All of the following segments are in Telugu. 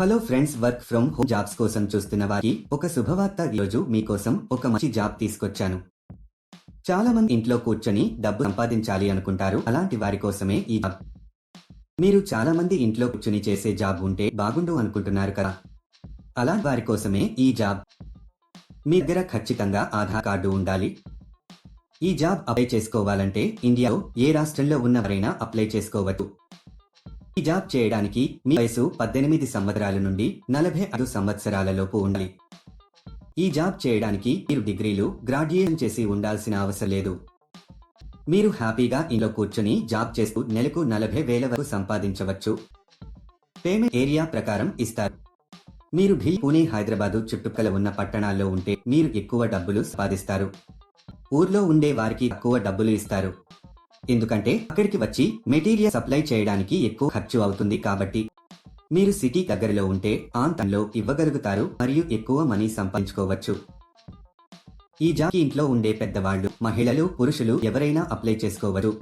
Hello friends work from home jobs కోసం చూస్తున్న వారికి ఒక శుభవార్త ఈరోజు మీకోసం ఒక మంచి జాబ్ తీసుకొచ్చాను. చాలా మంది ఇంట్లో కూర్చొని డబ్బు సంపాదించాలి అనుకుంటారు. అలాంటి వారి కోసమే ఈ జాబ్. మీరు చాలా మంది ఇంట్లో కూర్చొని చేసే జాబ్ ఉంటే బాగుండు అనుకుంటున్నారు కదా? అలాంటి వారి కోసమే ఈ జాబ్. మీ దగ్గర ఖచ్చితంగా ఆధార్ కార్డు ఉండాలి. ఈ జాబ్ అప్లై చేసుకోవాలంటే ఇండియాలో ఏ రాష్ట్రంలో ఉన్నవరైనా అప్లై చేసుకోవచ్చు. ఈ జాబ్ చేయడానికి మీ వయసు పద్దెనిమిది సంవత్సరాల నుండి నలభై ఐదు సంవత్సరాలలోపు ఉండాలి. ఈ జాబ్ చేయడానికి మీరు డిగ్రీలు గ్రాడ్యుయేషన్ చేసి ఉండాల్సిన అవసరం లేదు. మీరు హ్యాపీగా ఇంట్లో కూర్చొని జాబ్ చేస్తూ నెలకు నలభై వేల వరకు సంపాదించవచ్చు. పేమెంట్ ఏరియా ప్రకారం ఇస్తారు. మీరు ఢిల్లీ పూణే హైదరాబాదు చుట్టుపక్కల ఉన్న పట్టణాల్లో ఉంటే మీరు ఎక్కువ డబ్బులు సంపాదిస్తారు. ఊర్లో ఉండే వారికి తక్కువ డబ్బులు ఇస్తారు. ఎందుకంటే అక్కడికి వచ్చి మెటీరియల్ సప్లై చేయడానికి ఎక్కువ ఖర్చు అవుతుంది కాబట్టి మీరు సిటీ దగ్గరలో ఉంటే ఆంతంలో ఇవ్వగలుగుతారు మరియు ఎక్కువ మనీ సంపాదించుకోవచ్చు. ఈ జాబ్ ఇంట్లో ఉండే పెద్దవాళ్ళు మహిళలు పురుషులు ఎవరైనా అప్లై చేసుకోవచ్చు.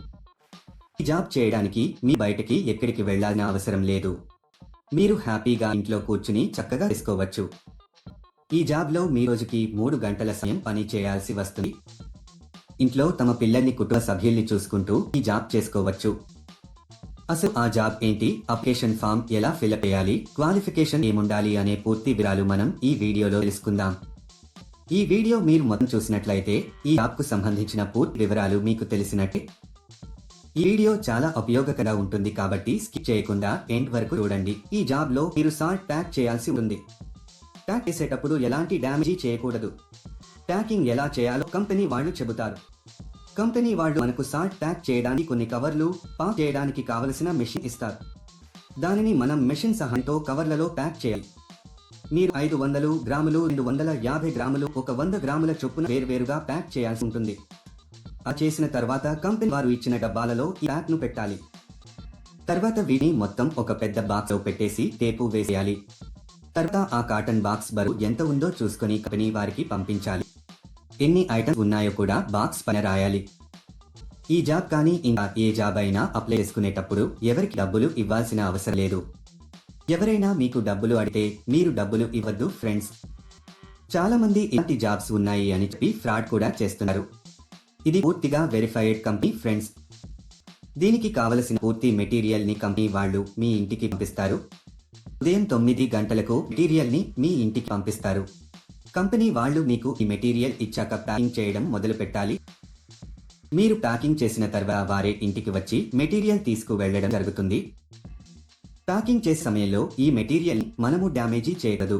ఈ జాబ్ చేయడానికి మీ బయటకి ఎక్కడికి వెళ్ళాల్సిన అవసరం లేదు. మీరు హ్యాపీగా ఇంట్లో కూర్చుని చక్కగా తీసుకోవచ్చు ఈ జాబ్లో మీ రోజుకి మూడు గంటల సమయం పని చేయాల్సి వస్తుంది. ఇంట్లో తమ పిల్లల్ని కుటుంబ సభ్యుల్ని చూసుకుంటూ ఈ జాబ్ చేసుకోవచ్చు. అసలు ఆ జాబ్ ఏంటి? అప్లికేషన్ ఫామ్ ఎలా ఫిల్అప్ చేయాలి? క్వాలిఫికేషన్ ఏముండాలి అనే పూర్తి వివరాలు మనం ఈ వీడియోలో తెలుసుకుందాం. ఈ వీడియో మీరు మొత్తం చూసినట్లయితే ఈ జాబ్కు సంబంధించిన పూర్తి వివరాలు మీకు తెలిసినట్టే. ఈ వీడియో చాలా ఉపయోగకరంగా ఉంటుంది కాబట్టి స్కిప్ చేయకుండా ఎండ్ వరకు చూడండి. ఈ జాబ్లో మీరు సాల్ట్ ప్యాక్ చేయాల్సి ఉంది ప్యాక్ చేసేటప్పుడు ఎలాంటి డ్యామేజీ చేయకూడదు. ప్యాకింగ్ ఎలా చేయాలో కంపెనీ వాళ్ళు చెబుతారు. కంపెనీ వాళ్ళు మనకు సాల్ట్ ప్యాక్ చేయడానికి కొన్ని కవర్లు పాక్ చేయడానికి కావలసిన మెషిన్ ఇస్తారు. దానిని మనం మెషిన్ సహాయంతో కవర్లలో ప్యాక్ చేయాలి. మీరు ఐదు వందలు గ్రాములు రెండు వందల యాభై గ్రాములు ఒక వంద గ్రాముల చొప్పున వేరువేరుగా ప్యాక్ చేయాల్సి ఉంటుంది. ఆ చేసిన తర్వాత కంపెనీ వారు ఇచ్చిన డబ్బాలలో ఈ ప్యాక్ను పెట్టాలి. తర్వాత వీటిని మొత్తం ఒక పెద్ద బాక్స్లో పెట్టేసి టేపు వేసేయాలి. తర్వాత ఆ కాటన్ బాక్స్ బరువు ఎంత ఉందో చూసుకొని కంపెనీ వారికి పంపించాలి. ఎన్ని ఐటమ్స్ ఉన్నాయో కూడా బాక్స్ పైన రాయాలి. ఈ జాబ్ కానీ ఇంకా ఏ జాబ్ అయినా అప్లై చేసుకునేటప్పుడు ఎవరికి డబ్బులు ఇవ్వాల్సిన అవసరం లేదు. ఎవరైనా మీకు డబ్బులు అడిగితే మీరు డబ్బులు ఇవ్వద్దు ఫ్రెండ్స్. చాలా మంది ఇలాంటి జాబ్స్ ఉన్నాయి అని చెప్పి ఫ్రాడ్ కూడా చేస్తున్నారు. ఇది పూర్తిగా వెరిఫైడ్ కంపెనీ ఫ్రెండ్స్. దీనికి కావలసిన పూర్తి మెటీరియల్ని కంపెనీ వాళ్ళు మీ ఇంటికి పంపిస్తారు. ఉదయం తొమ్మిది గంటలకు మెటీరియల్ని మీ ఇంటికి పంపిస్తారు. కంపెనీ వాళ్ళు మీకు ఈ మెటీరియల్ ఇచ్చాక ప్యాకింగ్ చేయడం మొదలు పెట్టాలి. మీరు ప్యాకింగ్ చేసిన తర్వాత వారే ఇంటికి వచ్చి మెటీరియల్ తీసుకు వెళ్ళడం జరుగుతుంది. ప్యాకింగ్ చేసే సమయంలో ఈ మెటీరియల్ మనము డ్యామేజీ చేయదు.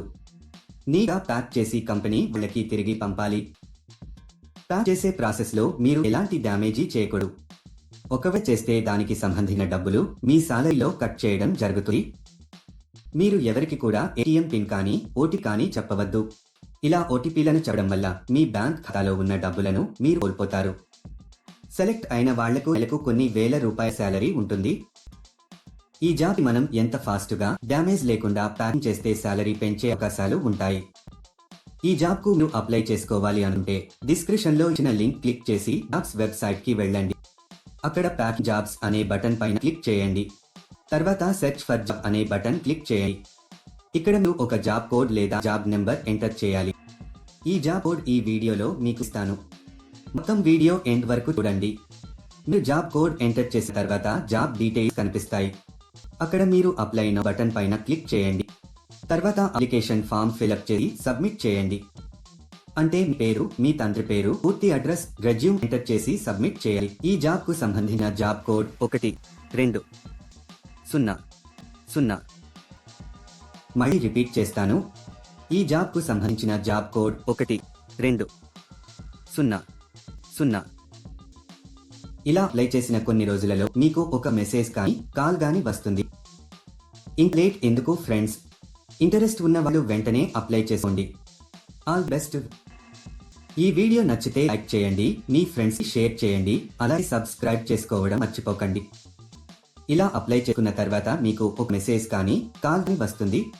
నీగా ప్యాక్ చేసి కంపెనీ వాళ్ళకి తిరిగి పంపాలి. ప్యాక్ చేసే ప్రాసెస్లో మీరు ఎలాంటి డ్యామేజీ చేయకూడదు. ఒకవేళ చేస్తే దానికి సంబంధించిన డబ్బులు మీ సాలరీలో కట్ చేయడం జరుగుతుంది. మీరు ఎవరికి కూడా ఏటీఎం పిన్ కానీ ఓటీ కానీ చెప్పవద్దు. ఇలా ఓటీపీలను చెప్పడం వల్ల మీ బ్యాంక్ ఖాతాలో ఉన్న డబ్బులను మీరు కోల్పోతారు. సెలెక్ట్ అయిన వాళ్ళకు నెలకు కొన్ని వేల రూపాయల శాలరీ ఉంటుంది. ఈ జాబ్ మనం ఎంత ఫాస్ట్గా డ్యామేజ్ లేకుండా ప్యాకింగ్ చేస్తే శాలరీ పెంచే అవకాశాలు ఉంటాయి. ఈ జాబ్కు మీరు అప్లై చేసుకోవాలి అనుంటే డిస్క్రిప్షన్లో ఇచ్చిన లింక్ క్లిక్ చేసి జాబ్స్ వెబ్సైట్కి వెళ్ళండి. అక్కడ ప్యాక్ జాబ్స్ అనే బటన్ పైన క్లిక్ చేయండి. తర్వాత సెర్చ్ ఫర్ జాబ్ అనే బటన్ క్లిక్ చేయండి. ఇక్కడ మీరు ఒక జాబ్ కోడ్ లేదా జాబ్ నెంబర్ ఎంటర్ చేయాలి. ఈ జాబ్ కోడ్ ఈ వీడియోలో మీకు ఇస్తాను. మొత్తం వీడియో ఎండ్ వరకు చూడండి. మీరు జాబ్ కోడ్ ఎంటర్ చేసిన తర్వాత జాబ్ డీటెయిల్స్ కనిపిస్తాయి. అక్కడ మీరు అప్లై అయిన బటన్ పైన క్లిక్ చేయండి. తర్వాత అప్లికేషన్ ఫామ్ ఫిలప్ చేసి సబ్మిట్ చేయండి. అంటే మీ పేరు మీ తండ్రి పేరు పూర్తి అడ్రస్ రెజ్యూమ్ ఎంటర్ చేసి సబ్మిట్ చేయాలి. ఈ జాబ్కు సంబంధించిన జాబ్ కోడ్ ఒకటి రెండు సున్నా సున్నా మళ్ళీ రిపీట్ చేస్తాను. ఈ జాబ్కు సంబంధించిన జాబ్ కోడ్ ఒకటి రెండు సున్నా సున్నా. ఇలా అప్లై చేసిన కొన్ని రోజులలో మీకు ఒక మెసేజ్ కానీ కాల్ కానీ వస్తుంది. ఇంక లేట్ ఎందుకు ఫ్రెండ్స్? ఇంటరెస్ట్ ఉన్న వాళ్ళు వెంటనే అప్లై చేసుకోండి. All best. ఈ వీడియో నచ్చితే లైక్ చేయండి మీ ఫ్రెండ్స్కి షేర్ చేయండి అలాగే సబ్స్క్రైబ్ చేసుకోవడం మర్చిపోకండి. ఇలా అప్లై చేసుకున్న తర్వాత మీకు ఒక మెసేజ్ కానీ కాల్ వస్తుంది.